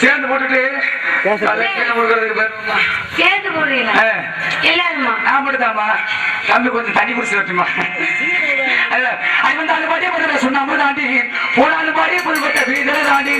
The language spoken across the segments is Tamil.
சேர்ந்து சேர்ந்து போட்டுட்டு. சேர்த்து போடுறீங்களா. எல்லாருமா? நான் மட்டும்தாம்மா. தம்பி கொஞ்சம் தண்ணி குடிச்சு அல்ல அது வந்து அந்த பாட்டியே பண்ற சொன்னாம தாண்டி போனாலும் பாடியே புதுப்பட்ட வீதியில தாண்டி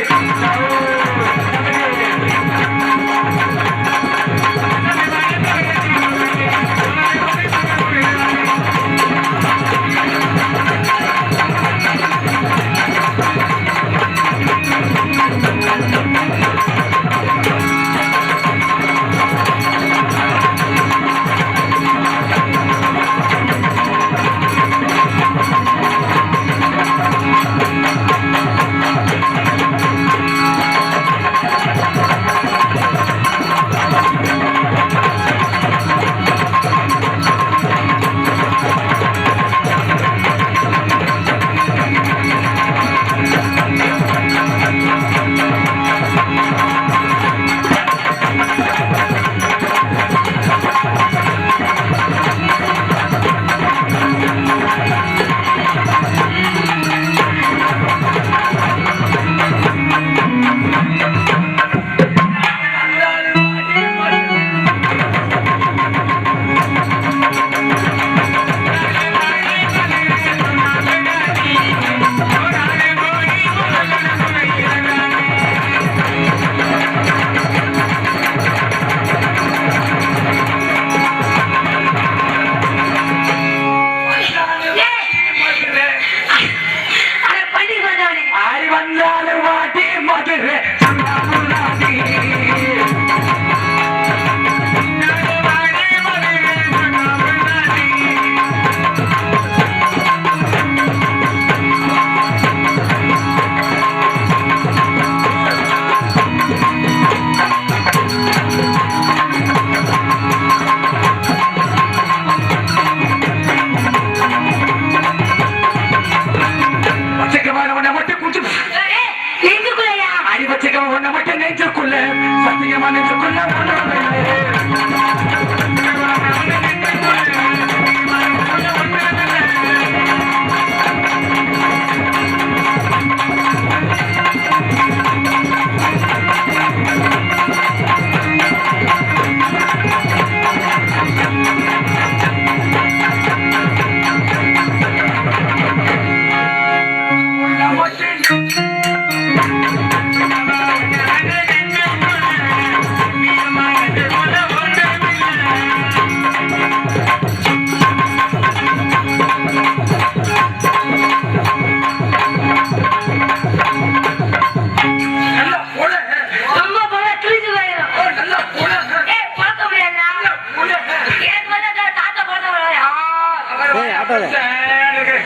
ஆட்டாத.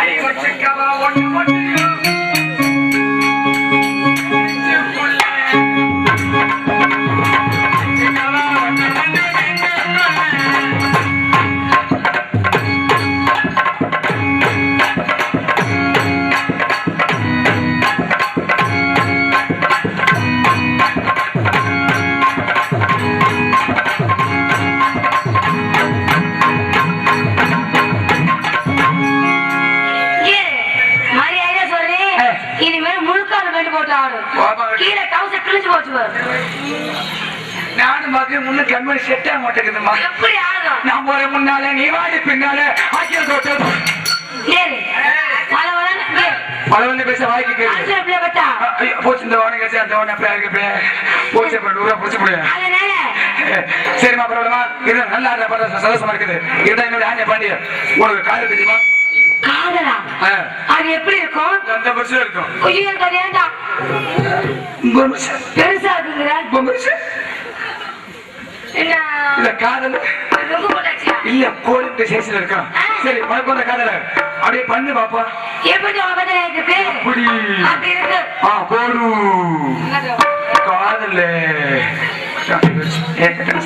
அடி வச்சுக்கவா மட்டும் கண்மணி செட் ஆக மாட்டேங்குதுமா? எப்படி ஆகும் நான் போற முன்னால நீ வாடி பின்னால ஆக்கிய தோட்டம் ஏறு பல வளர்ந்து ஏறு. பல வந்து பேச வாய்க்கு ஐயோ, போச்சு இந்த கழிச்சு அந்த வாரம் அப்படியே இருக்கு. போச்சு அதனால. சரிம்மா பரவாயில்லமா இது நல்லா பரவாயில்ல சந்தோஷமா இருக்குது. இருந்தா என்னோட ஆஞ்ச பாண்டிய உனக்கு காது தெரியுமா? காதலா? அது எப்படி இருக்கும்? அந்த வருஷம் இருக்கும். குயில கதையாண்டா. உங்க வருஷம் பெருசா வருஷம் என்ன இல்ல காதல் இல்ல கோழிட்டு சேசில இருக்கும் சரி உனக்கு வந்த காதல அப்படியே பண்ணு பாப்பா. இருக்கு அப்படி. இருக்கு. ஆ போடு. காதல். ஏற்கனவே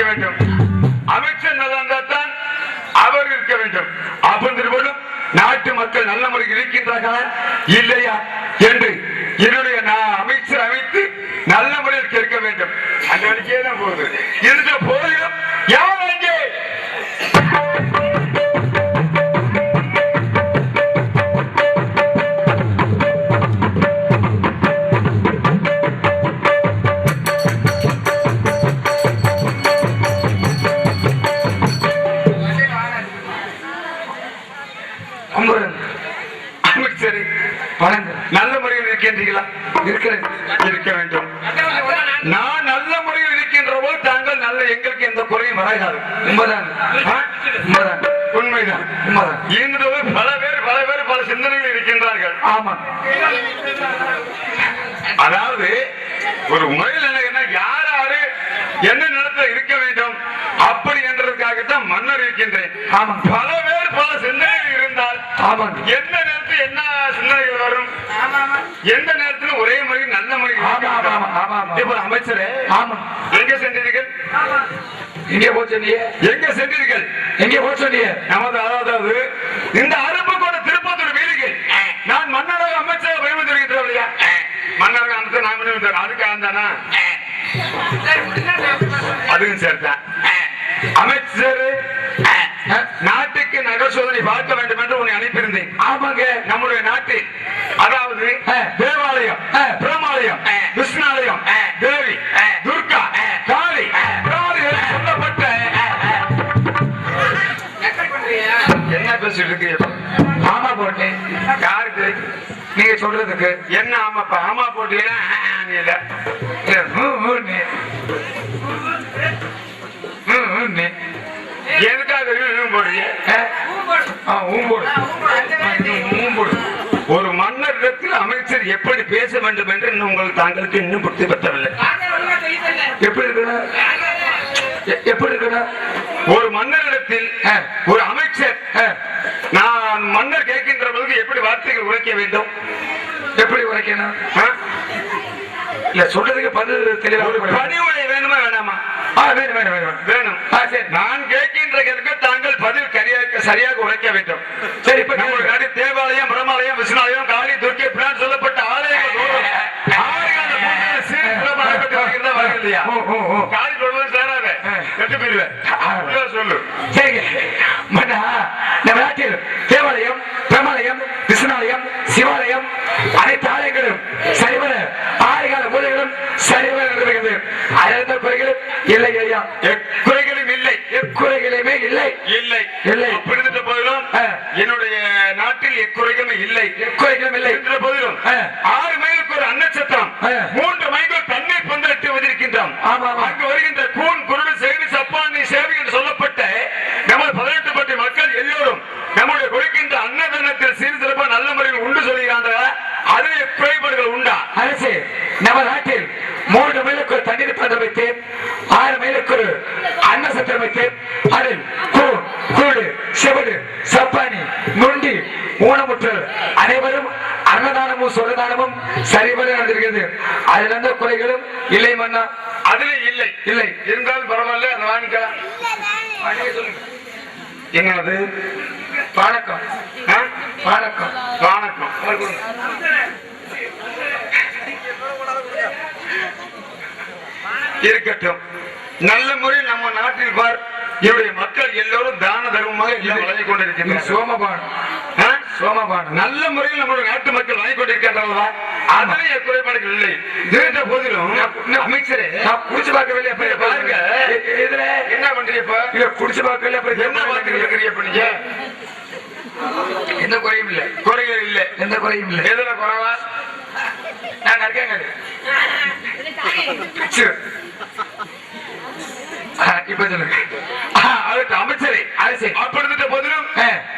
இருக்க வேண்டும். அமைச்சர் நல்லா அவர் இருக்க வேண்டும். அப்படின்றபோதும் நாட்டு மக்கள் நல்ல முறையில் இருக்கின்றார்களா? இல்லையா? என்று என்னுடைய நான் அமைச்சர் அமைத்து நல்ல முறையில் கேட்க வேண்டும். அந்த வழிக்கே தான் போகுது? இருந்த உண்மைதான் ஆ? உண்மைதான் உண்மைதான். உண்மைதான் இன்று பல பேர் பல பேர் பல சிந்தனைகள் இருக்கின்றார்கள். ஆமா. அதாவது ஒரு முறையில் என்ன யார் யாரு என்ன நிலத்துல இருக்க வேண்டும் அப்படி என்றதுக்காகத்தான் மன்னர் இருக்கின்றேன். பல பேர் பல சிந்தனைகள் இருந்தால் எந்த நேரத்தில் என்ன சிந்தனைகள் வரும்? எந்த நேரத்தில் ஒரே முறை நல்ல முறை அமைச்சரே ஆமா. எங்க சென்றீர்கள்? எங்கே போச்சு எங்க சென்றீர்கள்? எங்கே போச்சு நமது அதாவது இந்த அருப்புக்கோட திருப்பத்தூர் வீதிக்கு. நான் மன்னராக அமைச்சர் பயந்து வருகின்றேன் இல்லையா? மன்னராக அமைச்சர் நான் பண்ணிருந்தேன் அதுக்கு ஆந்தானா அதுவும் சேர்த்தான் அமைச்சர் நாட்டுக்கு நகர் சோதனை பார்க்க வேண்டும் என்று உன்னை அனுப்பியிருந்தேன். ஆமாங்க நம்முடைய நாட்டில். சொல்றதுக்கு என்ன ஆமாப்பா? ஆமா போட்டீங்கன்னா. எதுக்காக ஊம்போடு. ஒரு மன்னரிடத்தில் அமைச்சர் எப்படி பேச வேண்டும் என்று உங்களுக்கு தாங்களுக்கு இன்னும் புத்தி பற்றவில்லை. எப்படி இருக்கணும் எ- எப்படி இருக்கணும் ஒரு மன்னரிடத்தில். ஒரு அமைச்சர் நான் மன்னர் கேட்கின்ற பொழுது எப்படி வார்த்தைகள் உரைக்க வேண்டும்? எப்படி உரைக்கணும்? இல்ல சொல்றதுக்கு பதில் தெளிவா. பணிவுரை வேணுமா வேணாமா? ஆ, வேணும் வேணும் வேணும். வேணும். சரி. நான் கேட்கின்ற கேள்விக்கு தாங்கள் பதில் சரியாக சரியாக உரைக்க வேண்டும். சரி இப்ப நம்ம கேளுங்க. நாடு தேவாலயம் பிரமாலயம் விஷ்ணாலயம் காளி துர்க்கை பிரான் சொல்லப்பட்ட ஆலயங்கள் சொல்லு. தேவாலயம் பிரமாலயம் சிவாலயம் அனைத்து ஆலயங்களும் சரிவர ஆறுகால பூஜைகளும் சரிவர நடக்கிறது அனைத்து குறைகளும் இல்லை ஐயா. எக்குறைகளும் இல்லை. எக்குறைகளுமே இல்லை. இல்லை. இல்லை. அப்படி இருந்த போதிலும். என்னுடைய நாட்டில் எக்குறைகளும் இல்லை. எக்குறைகளும் இல்லை. இருந்த போதிலும். ஆறு மைலுக்கு ஒரு அன்னச்சத்திரம் ஆ. மூன்று மைல்கள் தண்ணீர் பந்தலிட்டு வந்திருக்கின்றோம் ஆமா, ஆமா. அங்கு வருகின்ற கூன் குருடு சேவி சப்பானி சேவை என்று சொல்லப்பட்ட நமது பதினெட்டு பட்டி மக்கள் எல்லோரும் நம்முடைய கொடுக்கின்ற அன்னதானத்தில் சீர் சிறப்பா நல்ல முறையில் உண்டு சொல்கிறார்கள் அதில் குறைபாடுகள் உண்டா அரசு நம்ம நாட்டில் மூன்று மைலுக்கு ஒரு தண்ணீர் பந்தம் வைத்து ஆறு மைலுக்கு ஒரு அன்ன சத்திரம் வைத்து அதில் கூழ் கூடு செவடு சப்பானி நொண்டி ஊனமுற்றல் அனைவரும் அன்னதானமும் சொல்லதானமும் சரிவர நடந்திருக்கிறது அதுல எந்த குறைகளும் இல்லை மன்னா அதுல இல்லை இல்லை இருந்தாலும் பரவாயில்ல அதை வாங்கிக்கலாம் என்னது வணக்கம் ஆ? வணக்கம் இருக்கட்டும். நல்ல முறையில் நம்ம நாட்டில் பார். என்னுடைய மக்கள் எல்லோரும் தான தர்மமாக இது கொண்டிருக்கின்றனர் சோமபானம்? சோமபானம். நல்ல முறையில் நம்முடைய நாட்டு மக்கள் வாங்கிக் கொண்டிருக்கின்றனவா அதிலே குறைபாடுகள் இல்லை. இருந்த போதிலும் அமைச்சரே நான் குடிச்சு பார்க்கவில்லை அப்ப பாருங்க. இதுல என்ன பண்றீங்க இப்ப? இல்ல குடிச்சு பார்க்கவில்லை அப்ப என்ன பார்த்துட்டு இருக்கிறீங்க இப்ப நீங்க? எந்த குறையும் இல்லை. குறைகள் இல்லை. எந்த குறையும் இல்லை. எதுல குறைவா? நான் இருக்கேங்க இப்ப சொல்லுங்க. அதுக்கு அமைச்சரே அரசே அப்படி இருந்த போதிலும்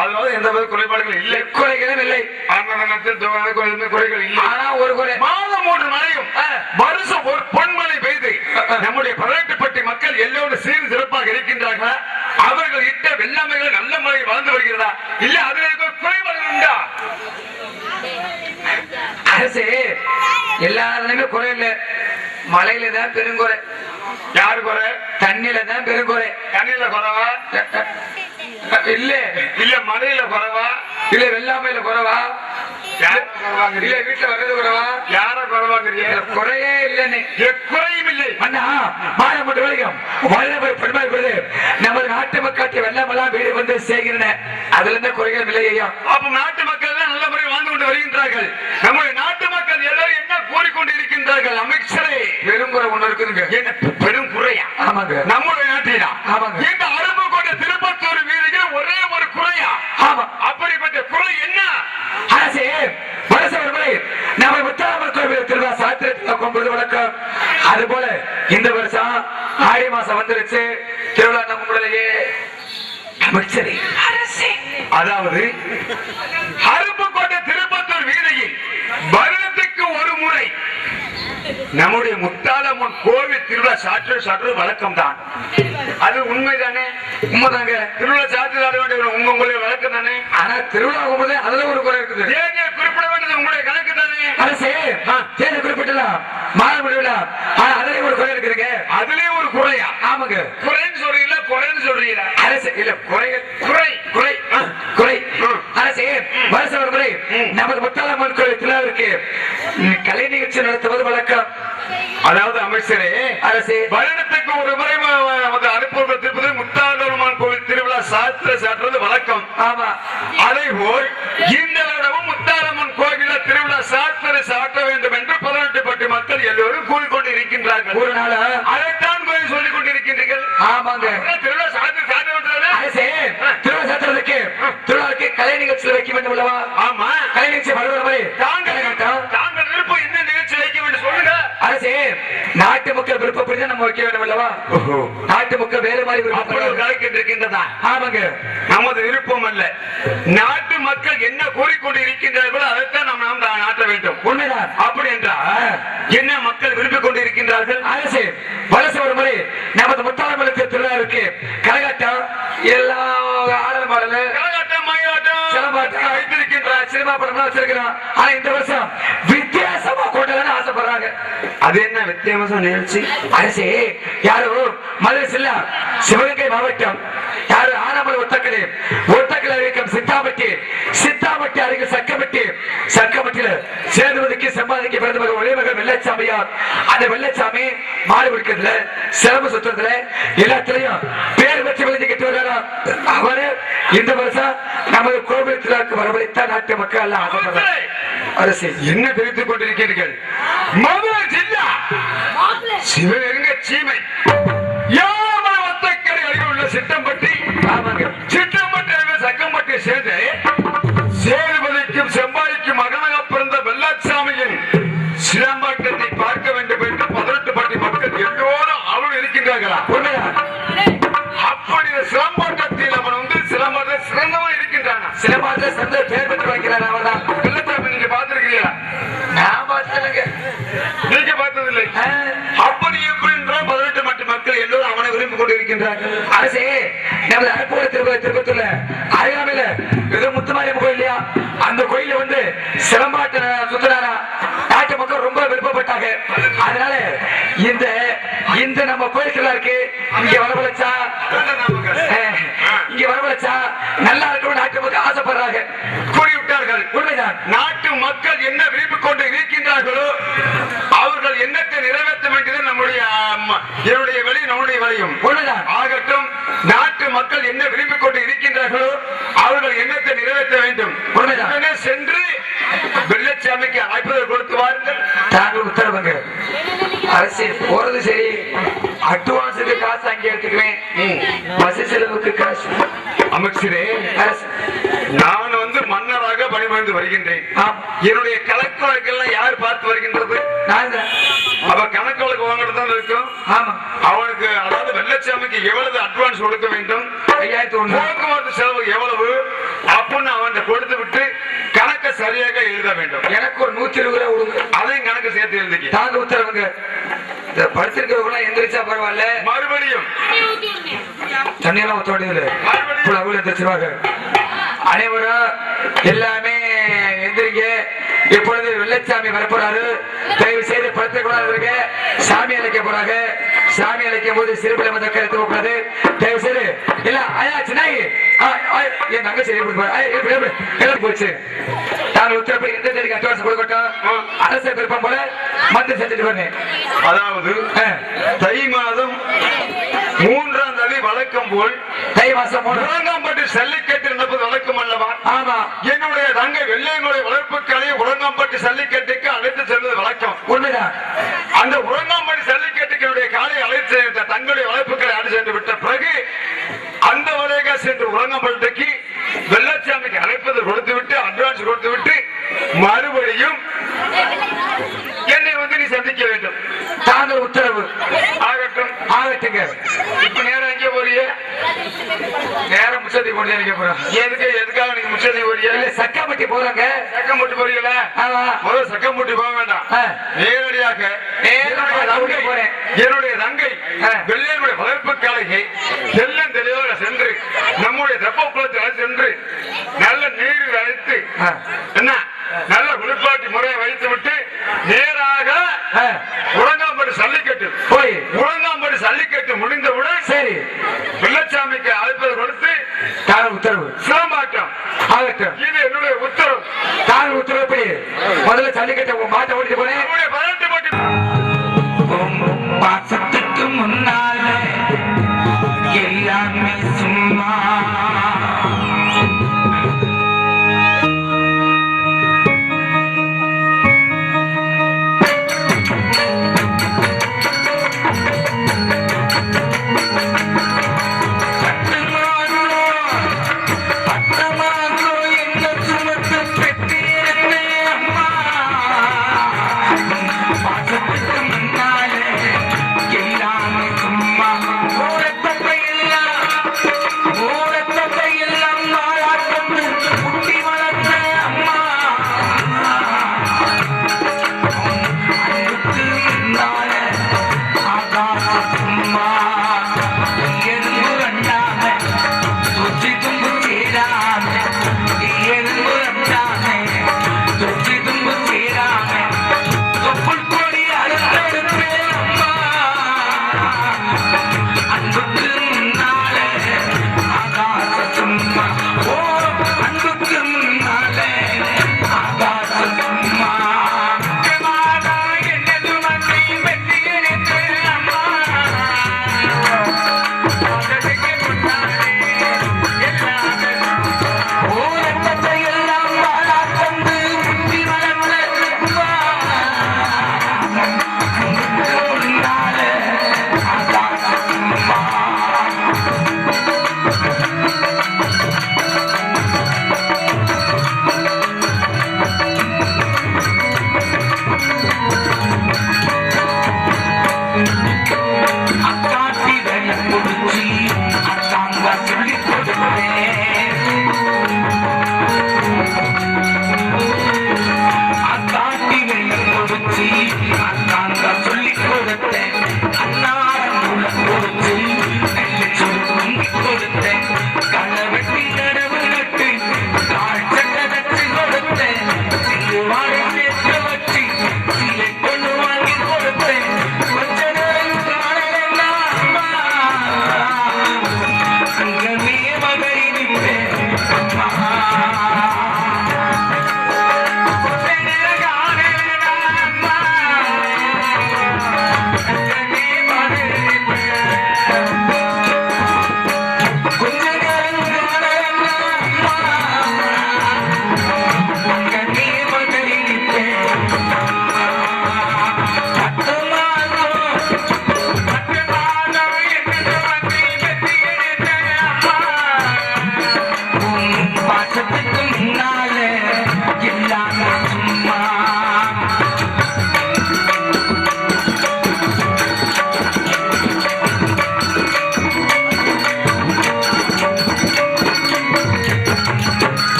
அதாவது எந்த வித குறைபாடுகள் இல்லை. குறைகளும் இல்லை. அன்னதானத்தில் குறைகள் இல்லை. ஆனா ஒரு குறை. மாதம் மூன்று மழையும். வருஷம் ஒரு பொன்மழை பெய்து. நம்முடைய பதினெட்டுப்பட்டி மக்கள் எல்லோரும் சீர் சிறப்பாக இருக்கின்றார்களா? அவர்கள் இட்ட வெள்ளாமைகள் நல்ல முறையில் வளர்ந்து வருகிறதா? இல்ல அதுல குறைபாடுகள் உண்டா? அரசு எல்லாருமே குறை இல்ல. மழையில தான் பெருங்குறை யாரு குறை? தண்ணியில தான் பெருங்குறை தண்ணியில குறைவா? இல்ல. இல்ல மழையில குறைவா? இல்ல வெள்ளாமையில குறைவா? யார இல்ல குறைவாங்கிறீங்க வீட்டுல வர்றது குறைவா? யார குறைவாங்கிறீங்க? குறையே இல்லன்னு. குறையும் இல்லை. அண்ணா மாயம் மட்டும் வரைக்கும் வல்லவர் பெருமாள் நமது நாட்டு மக்களுக்கு வெள்ளமெல்லாம் வீடு வந்து சேர்கிறன அதுல இருந்து குறைகள் இல்லை ஐயா அப்ப நாட்டு மக்கள் நல்ல முறையில் வாழ்ந்து கொண்டு வருகின்றார்கள். நம்முடைய நாட்டு மக்கள் எல்லாரும் என்ன கூறிக்கொண்டு இருக்கின்றார்கள் அமைச்சரே பெருங்குறை ஒண்ணு இருக்குதுங்க. என்ன பெரும் குறையா ஆமாங்க. நம்முடைய நாட்டிலா ஆமாங்க. இந்த அரும்பு கொண்ட திருப்பத்தூர் வீதியில் ஒரே ஒரு குறையா ஆமா அப்படிப்பட்ட குறை என்ன அரசே வருஷ ஒரு முறை நம்ம முத்தாமர் கோவில் திருவிழா சாத்திரத்தில் கொம்பது வழக்கம் அது போல இந்த வருஷம் ஆடி மாசம் வந்துருச்சு திருவிழா நம்ம உடலையே அமைச்சரே அரசே அதாவது அரும்பு கொண்ட திருப்பத்தூர் வீதியில் வருடத்துக்கு ஒரு முறை நம்முடைய முத்தாலம்மன் கோவில் திருவிழா சாற்று வழக்கம் தான் அது உண்மைதானே? உண்மைதாங்க. திருவிழா சாற்று சாற்ற வேண்டிய உங்க உங்களுடைய வழக்கம் தானே? ஆனா திருவிழா போகும்போது அதுல ஒரு குறை இருக்குது. குறிப்பிட வேண்டியது உங்களுடைய கணக்கு தானே? அரசே தேர்தல் குறிப்பிட்டலாம் மாற முடியல ஆனா அதுலயும் ஒரு குறை இருக்குதுங்க. அதுலயும் ஒரு குறையா? ஆமாங்க. குறைன்னு சொல்றீங்களா? குறைன்னு சொல்றீங்களா? அரசு இல்ல குறைகள். குறை. குறை குறை. ம். அரசே வருஷம் ஒரு முறை நமது முத்தாலம்மன் கோயில் திருவிழாவிற்கு கலை நிகழ்ச்சி நடத்துவது வழக்கம். அதாவது அமைச்சரே அரசே. வருடத்துக்கு ஒரு முறை அனுப்புவது முத்தாண்டவருமான் கோவில் திருவிழா சாத்திர சாற்றுவது வழக்கம். ஆமா. அதே போல் இந்த வருடமும் முத்தாரம்மன் கோவில திருவிழா சாத்திர சாட்ட வேண்டும் என்று பதினெட்டு பட்டு மக்கள் எல்லோரும் கூறிக்கொண்டு இருக்கின்றார்கள் ஒரு நாள் அதைத்தான் கோயில் சொல்லிக் கொண்டிருக்கின்றீர்கள். ஆமாங்க. திருவிழா சாத்திர வேண்டும் அரசே திருவிழா சாத்துறதுக்கு திருவிழாவுக்கு கலை நிகழ்ச்சியில் வைக்க வேண்டும் அல்லவா? ஆமா. கலை நிகழ்ச்சி வருகிற முறை தாங்கள் கரகாட்டம். தாங்கள் விருப்பம் என்ன நிகழ்ச்சி வைக்க வேண்டும் சொல்லுங்க அரசே நாட்டு மக்கள் விருப்பப்படி நம்ம வைக்க வேண்டும் அல்லவா? நாட்டு மக்கள் வேறு மாதிரி இருக்கின்றதா ஆமாங்க. நமது விருப்பம் அல்ல. நாட்டு மக்கள் என்ன கூறிக்கொண்டு இருக்கின்றார்களோ அதைத்தான் நாம் நாம் நாட்ட வேண்டும். உண்மைதான். அப்படி என்றால் என்ன மக்கள் விரும்பிக் கொண்டு இருக்கின்றார்கள் அரசு வருஷ ஒரு முறை நமது முத்தாளமலத்தில் திருவிழாவிற்கு கரகாட்டம் எல்லா ஆடல் பாடல் கரகாட்டம், மயிலாட்டம். சிலம்பாட்டம் வைத்திருக்கின்ற சினிமா படம்லாம் வச்சிருக்கிறோம் ஆனா இந்த வருஷம் வித்தியாசமா கொண்டதுன்னு ஆசைப்படுறாங்க. அது என்ன வித்தியாச நிகழ்ச்சி? அரசே யாரோ மதுரை சில்லா சிவகங்கை மாவட்டம். யாரு ஆனமலை ஒத்தக்கடை ஒத்தக்கடை இயக்கம் சித்தாமட்டி சித்தாமட்டி அருகில் சக்கமட்டி சக்கமட்டியில சேதுபதிக்கு செம்பாதிக்கு பிறந்த மகன் ஒரே மகன் வெள்ளச்சாமியார். அந்த வெள்ளச்சாமி மாடு பிடிக்கிறதுல சிரம சுத்துறதுல எல்லாத்துலயும் பேர் வச்சு விளைஞ்சுக்கிட்டு வர்றாராம் அவரு இந்த வருஷம் நமது கோவில் திருவிழாக்கு வரவழைத்தான் நாட்டு மக்கள் எல்லாம் அரசு என்ன தெரிவித்துக் கொண்டிருக்கிறீர்கள்? மதுரை சிவகங்கை சீமை. யாமலை ஒத்தக்கரை அருகில் உள்ள சிட்டம்பட்டி ஆமாங்க. சிட்டம்பட்டி அருகில் சக்கம்பட்டி சேர்ந்து சேதுபதிக்கும் செம்பாய்க்கும் மகனாக பிறந்த வெள்ளாச்சாமியின் சிலம்பாட்டத்தை பார்க்க வேண்டும் என்று பதினெட்டு பட்டி மக்கள் எல்லோரும் அவள் இருக்கின்றார்களா? அப்படி சிலம்பாட்டத்தில் அவன் வந்து சிலம்பாட்ட சிறந்தவன் இருக்கின்றானா? சிலம்பாட்டில சிறந்த பேர் பெற்று வைக்கிறார் அவர்தான். வெள்ளச்சாமி நீங்க பார்த்திருக்கிறீங்களா? நான் பார்த்ததுங்க நீங்க பார்த்ததில்லை அப்படி இருக்கின்ற பதினெட்டு மட்டு மக்கள் எல்லோரும் அவனை விரும்பி கொண்டு இருக்கின்றார்கள் அரசே நமது அரப்பூர திருப்ப திருப்பத்தூர்ல அருகாமையில முத்துமாரியம் கோயில் இல்லையா? அந்த கோயில வந்து சிலம்பாட்ட சுத்தினாரா நாட்டு மக்கள் ரொம்ப விருப்பப்பட்டாங்க. அதனால இந்த இந்த நம்ம கோயில் திருவிழா இருக்கு. இங்க வரவழைச்சா இங்க வரவழைச்சா நல்லா இருக்கணும் நாட்டு மக்கள் ஆசைப்படுறாங்க. கூறிவிட்டார்கள் உண்மைதான். நாட்டு மக்கள் என்ன விரும்பிக் கொண்டு இருக்கின்றார்களோ அவர்கள் எண்ணத்தை நிறைவேற்ற வேண்டியது நம்முடைய என்னுடைய வழி நம்முடைய வழியும். ஆகட்டும் நாட்டு மக்கள் என்ன விரும்பிக் கொண்டு இருக்கின்றார்களோ அவர்கள் எண்ணத்தை நிறைவேற்ற வேண்டும். உடனே சென்று வெள்ளச்சாமிக்கு அழைப்பதை கொடுத்து வாருங்கள். தாங்கள் உத்தரவுங்க அரசு போறது சரி. அட்வான்ஸுக்கு காசு அங்கே எடுத்துக்குவேன். பஸ் செலவுக்கு காசு. அமைச்சரே நான் வந்து மன்னராக பணிபுரிந்து வருகின்றேன். என்னுடைய கணக்கு வழக்கெல்லாம் யார் பார்த்து வருகின்றது நான் தான். அவ கணக்கு வழக்கு வாங்கிட்டு தான் இருக்கும் ஆமா அவனுக்கு அதாவது வெள்ளச்சாமிக்கு எவ்வளவு அட்வான்ஸ் கொடுக்க வேண்டும் ஐயாயிரத்தி ஒண்ணு போக்குவரத்து செலவு எவ்வளவு அப்படின்னு அவன் கொடுத்து விட்டு கணக்கை சரியாக எழுத வேண்டும். எனக்கு ஒரு நூத்தி இருபது ரூபா கொடுங்க. அதையும் கணக்கு சேர்த்து எழுதிக்க. தாங்க உத்தரவுங்க இந்த படுத்திருக்கிறவங்க எந்திரிச்சா பரவாயில்ல. மறுபடியும். தண்ணியெல்லாம் ஊத்த வேண்டியது அவ்வளவு எந்திரிச்சிருவாங்க அனைவரும் எல்லாமே எந்திரிங்க. இப்பொழுது வெள்ளச்சாமி வரப்போறாரு. தயவு செய்து படுத்துக்கூடாது சாமி அழைக்க போறாங்க. சாமி அழைக்கும் போது சிறுபிள்ளை மதக்க எடுத்து கூடாது தயவு செய்து இல்ல ஐயா சின்னாயி என் தங்கச்சி போச்சு? நான் உத்தரப்படி எந்த தேதிக்கு அட்வான்ஸ் கொடுக்கட்டும். அரசு விருப்பம் போல மந்து செஞ்சுட்டு வரேன். அதாவது தை மாதம் மூன்றாம் தேதி வழக்கம் போல் தை மாசம் மூணு உலகம்பட்டு சல்லிக்கட்டு நடப்பது வழக்கம் அல்லவா? ஆமா. என்னுடைய தங்கை வெள்ளையனுடைய வளர்ப்புகளை உலகம்பட்டு சல்லிக்கட்டுக்கு அழைத்து செல்வது வழக்கம். உண்மைதான் அந்த உலகம்பட்டு சல்லிக்கட்டுக்கு என்னுடைய காலை அழைத்து சென்ற தங்களுடைய வளர்ப்புகளை அழைத்து சென்று விட்ட பிறகு அந்த வழியாக சென்று உலகம்பட்டுக்கு வெள்ளச்சாமிக்கு அழைப்பது கொடுத்து விட்டு அட்வான்ஸ் கொடுத்து விட்டு மறுபடியும் என்னை வந்து நீ சந்திக்க வேண்டும். தாங்கள் உத்தரவு. ஆகட்டும். ஆகட்டுங்க. இப்ப நேரம் முச்சதி கொண்டு நினைக்க போறோம். எதுக்கு எதுக்காக நீங்க முச்சதி போறியே இல்ல சக்காப்பட்டி போறாங்க. சக்கம் போட்டு போறீங்களா? முதல்ல சக்கம் போட்டு போக வேண்டாம். நேரடியாக என்னுடைய தங்கை. வெள்ளையனுடைய வளர்ப்பு காலையை தெல்லம் தெளிவாக சென்று நம்முடைய தெப்ப குளத்தில் சென்று நல்ல நீரில் அழைத்து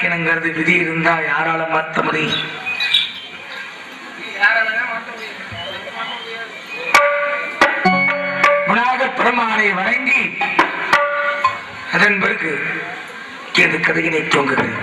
வலிக்கத்தான் விதி இருந்தா யாரால மாத்த முடியும்? விநாயக பெருமானை வணங்கி அதன் பிறகு எனது கதையினை தூங்குகிறேன்